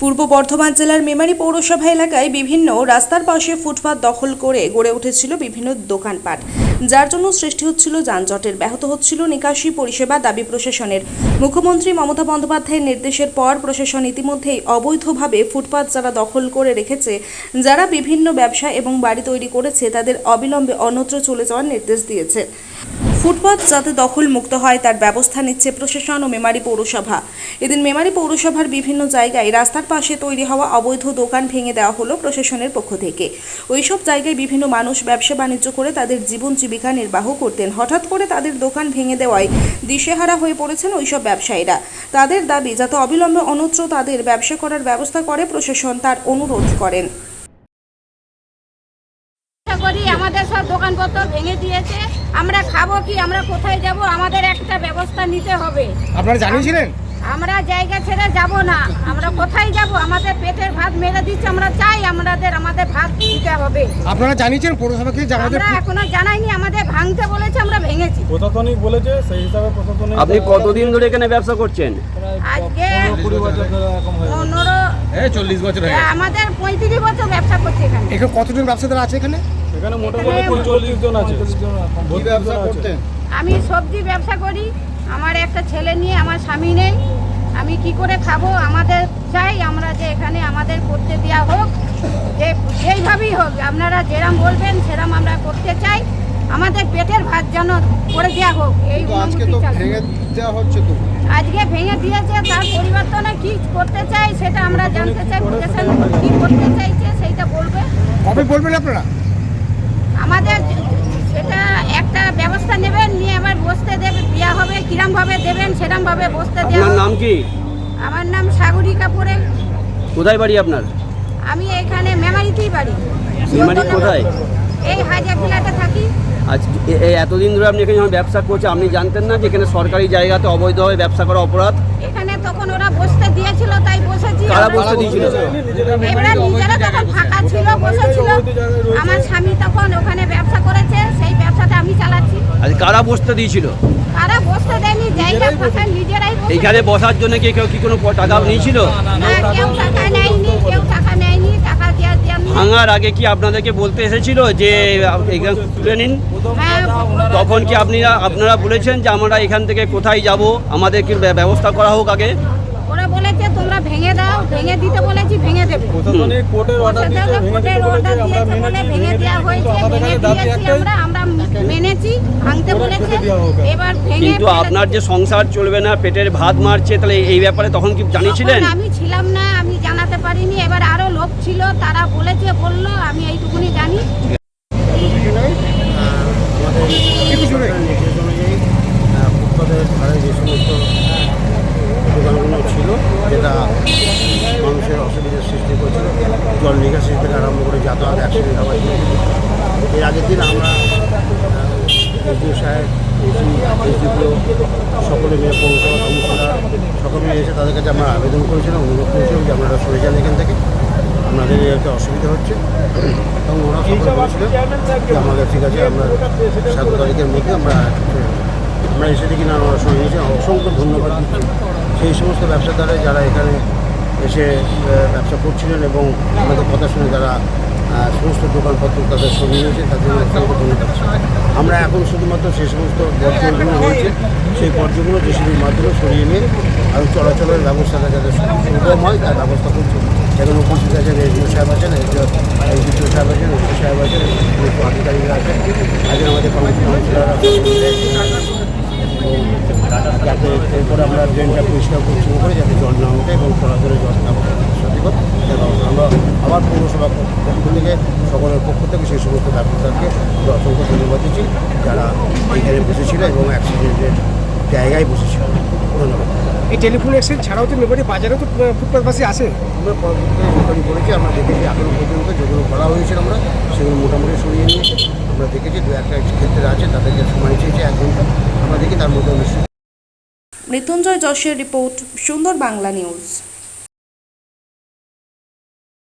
পূর্ব বর্ধমান জেলার মেমারি পৌরসভা এলাকায় বিভিন্ন রাস্তার পাশে ফুটপাত দখল করে গড়ে উঠেছিল বিভিন্ন দোকানপাট। যার জন্য সৃষ্টি হচ্ছিল যানজটের, ব্যাহত হচ্ছিল নিকাশি পরিষেবা দাবি প্রশাসনের। মুখ্যমন্ত্রী মমতা বন্দ্যোপাধ্যায়ের নির্দেশের পর প্রশাসন ইতিমধ্যেই অবৈধভাবে ফুটপাত যারা দখল করে রেখেছে, যারা বিভিন্ন ব্যবসা এবং বাড়ি তৈরি করেছে, তাদের অবিলম্বে অন্যত্র চলে যাওয়ার নির্দেশ দিয়েছে। ফুটপাত যাতে দখল মুক্ত হয়, তার ব্যবস্থা নিচ্ছে প্রশাসন ও মেমারি পৌরসভা। এদিন মেমারি পৌরসভার বিভিন্ন জায়গায় রাস্তার পাশে তৈরি হওয়া অবৈধ দোকান ভেঙে দেওয়া হলো প্রশাসনের পক্ষ থেকে। ওইসব জায়গায় বিভিন্ন মানুষ ব্যবসা বাণিজ্য করে তাদের জীবন জীবিকা নির্বাহ করতেন। হঠাৎ করে তাদের দোকান ভেঙে দেওয়ায় দিশেহারা হয়ে পড়েছেন ওইসব ব্যবসায়ীরা। তাদের দাবি, যাতে অবিলম্বে অন্যত্র তাদের ব্যবসা করার ব্যবস্থা করে প্রশাসন, তার অনুরোধ করেন। করি আমাদের সব দোকানপত্র ভেঙে দিয়েছে। আমরা খাব কি আমরা কোথায় যাব আমাদের একটা ব্যবস্থা নিতে হবে। আপনারা জানিয়েছিলেন? আমরা জায়গা ছেড়ে যাব না। আমরা কোথায় যাব? আমাদের পেটের ভাত মেরে দিচ্ছে আমরা চাই আমাদের আমাদের ভাত দিতে হবে। আপনারা জানিয়েছেন পৌরসভাকে আমাদের আমরা এখনও জানাইনি আমাদের ভাঙতে বলেছে আমরা ভেঙেছি। প্রশাসনিক বলেছে সেই হিসাবে প্রশাসনিক আপনি কতদিন ধরে এখানে ব্যবসা করছেন? আজকে কুড়ি বছর ধরে এরকম হয়ে গেছে। পনেরো চল্লিশ বছর আমাদের পঁয়ত্রিশ বছর ব্যবসা করছে এখানে। এখানে কতজন ব্যবসাদার আছে এখানে? এখানে মোটামুটি কুড়ি চল্লিশ জন আছে। ব্যবসা করতেন? আমি সবজি ব্যবসা করি। আমার একটা ছেলে নিয়ে আমার স্বামী নেই। আমি কি করে খাব? আমাদের চাই। আমরা যে এখানে আমাদের করতে দেওয়া হোক যে যেইভাবেই হোক আপনারা যেরাম বলবেন সেরাম আমরা করতে চাই। আমাদের পেটের ভাত যেন করে দেওয়া হোক এই অনুমতি চাই। দেওয়া হচ্ছে তো। আজকে ভেঙে দিয়েছে তার পরিবর্তনে কি করতে চাই সেটা আমরা জানতে চাই প্রশাসন কি করতে চাইছে সেইটা বলবে। কবে বলবেন আপনারা? আমাদের সেটা একটা ব্যবস্থা নেবেন নিয়ে আবার বসতে দেবে দেওয়া হবে কিরম ভাবে দেবেন সেরম ভাবে বসতে দেওয়া আপনার নাম কি? আমার নাম সাগরী কাপুরে। কোথায় বাড়ি আপনার? আমি এখানে মেমারিতেই বাড়ি। মেমারি কোথায়? এই হাজার থাকি। আজ এতদিন ধরে আপনি এখানে যখন ব্যবসা করছেন আপনি জানতেন না যে এখানে সরকারি জায়গাতে অবৈধভাবে ব্যবসা করা অপরাধ? এখানে তখন ওরা বসতে দিয়েছিল তাই বসেছি। কারা বসতে দিয়েছিল? এবার নিজেরা তখন ফাঁকা ছিল বসেছিল। আমার স্বামী তখন ওখানে ব্যবসা করেছে সেই ব্যবসাটা আমি চালাচ্ছি আজ কারা বসতে দিয়েছিল এখানে বসতে দেয়নি জায়গা ফাঁকা নিজেরাই বসে এইখানে বসার জন্য কি কেউ কি কোনো প- টাকা নিয়েছিল না কেউ টাকা নেয়নি কেউ টাকা নেয়নি টাকা দেওয়া দেওয়া ভাঙার আগে কি আপনাদেরকে বলতে এসেছিল যে এখান তুলে নিন হ্যাঁ তখন কি আপনি আপনারা বলেছেন যে আমরা এখান থেকে কোথায় যাব আমাদের কি ব্যবস্থা করা হোক আগে ভেঙে দাও ভেঙে দিতে বলেছি ভেঙে দেবে। প্রশাসনিক কোর্টের অর্ডার দিয়েছে ভেঙে দিতে কোর্টের অর্ডার আমরা দিয়েছে বলে ভেঙে মেনেছি দেওয়া হয়েছে ভেঙে দিয়েছি আমরা আমরা মেনেছি ভাঙতে বলেছে। এবার ভেঙে কিন্তু আপনার যে সংসার চলবে না পেটের ভাত মারছে তাহলে এই ব্যাপারে তখন কি জানিয়েছিলেন? আমি ছিলাম না আমি জানাতে পারিনি এবার আরও লোক ছিল তারা বলেছে বলল আমি এইটুকুনি জানি। ধারে যে সমস্ত দোকানগুলো ছিল, যেটা মানুষের অসুবিধার সৃষ্টি করছিল। জল নিকাশি থেকে আরম্ভ করে যাতায়াত অ্যাক্সিডেন্ট হওয়ার। এর আগের দিন আমরা এসডিও সাহেব, এসি সকলে মিলে পৌরসভা কাউন্সিলর সকলে এসে তাদের কাছে আমরা আবেদন করেছিলাম, অনুরোধ করেছিলাম যে আপনারা সরে যান এখান থেকে। আপনাদের একটা অসুবিধা হচ্ছে। এবং ওরা সকলে বলেছিলেন যে আমাদের ঠিক আছে, আমরা সাত তারিখের মধ্যে আমরা আমরা এসে দেখি না সঙ্গে নিয়েছি অসংখ্য ধন্যবাদ সেই সমস্ত ব্যবসাদারা যারা এখানে এসে ব্যবসা করছিলেন এবং আমাদের কথা শুনে তারা সমস্ত দোকানপত্র তাদের সরিয়ে নিয়েছে তাদের অসংখ্য ধন্যবাদ। আমরা এখন শুধুমাত্র সেই সমস্ত বর্জ্যগুলো রয়েছে, সেই বর্জ্যগুলো জেসিবির মাধ্যমে সরিয়ে নিয়ে আর চলাচলের ব্যবস্থাটা যাতে সুগম হয়, তার ব্যবস্থা করছে। এখানে উপস্থিত আছেন এসডিও সাহেব আছেন এসডিও সাহেব আছেন এসডিও সাহেব আছেন আধিকারিকরা আছেন আছেন আমাদের কাউন্সিলররা যাতে এরপরে আমরা ড্রেনটা পরিষ্কার পরিচ্ছন্ন করে যাতে জল না ওঠে এবং চলাচলের জল না সঠিক এবং আমরা আবার পৌরসভা পক্ষ থেকে সকলের পক্ষ থেকে সেই সমস্ত ব্যবস্থাকে অসংখ্য ধন্যবাদ দিচ্ছি। যারা এখানে বসেছিল এবং অ্যাক্সিডেন্টের জায়গায় বসেছিল। ধন্যবাদ। এই টেলিফোন এক্সচেঞ্জ ছাড়াও তো মেমারি বাজারে তো ফুটপাতবাসী আছে? আমরা পরবর্তীতে করেছি আমরা দেখেছি এখনও পর্যন্ত যেগুলো করা হয়েছিল আমরা সেগুলো মোটামুটি সরিয়ে নিয়েছি। আমরা দেখেছি, দু একটা ক্ষেত্রে আছে, তাদেরকে সময় চেয়েছে এক ঘণ্টা আমরা দেখি তার মধ্যে মৃত্যুঞ্জয় যশের রিপোর্ট, সুন্দর বাংলা নিউজ।